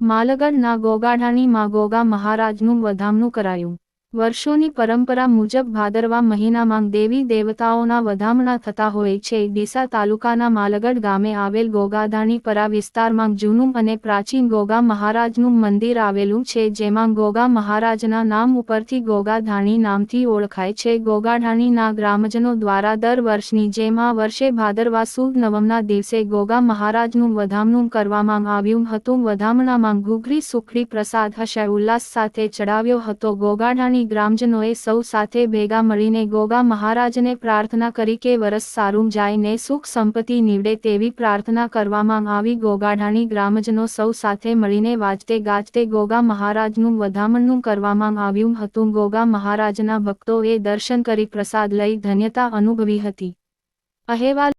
માલગઢના ગોગાઢાની માં ગોગા મહારાજનું વધામણું કરાયું. વર્ષોની પરંપરા મુજબ ભાદરવા મહિનામાં દેવી દેવતાઓના વધામણા થતા હોય છે. ડીસા તાલુકાના માલગઢ ગામે આવેલ ગોગાધાણી પરા વિસ્તારમાં જૂનું અને પ્રાચીન ગોગા મહારાજનું મંદિર આવેલું છે, જેમાં ગોગા મહારાજના નામ ઉપરથી ગોગાધાણી નામથી ઓળખાય છે. ગોગાધાણીના ગ્રામજનો દ્વારા દર વર્ષની જેમ વર્ષે ભાદરવા સુદ નવમના દિવસે ગોગા મહારાજનું વધામણું કરવામાં આવ્યું હતું. વધામણામાં ઘૂઘરી સુખડી પ્રસાદ હશે ઉલ્લાસ સાથે ચડાવ્યો હતો. ગોગાઢાણી ગ્રામજનોએ સૌ સાથે ભેગા મળીને ગોગા મહારાજને પ્રાર્થના કરી કે વરસ સારું જાય ને સુખ સંપત્તિ નીવડે તેવી પ્રાર્થના કરવામાં આવી. ગોગાઢાણી ગ્રામજનો સૌ સાથે મળીને વાજતે ગાજતે ગોગા મહારાજનું વધામણનું કરવામાં આવ્યું હતું. ગોગા મહારાજના ભક્તોએ દર્શન કરી પ્રસાદ લઈ ધન્યતા અનુભવી હતી. અહેવાલ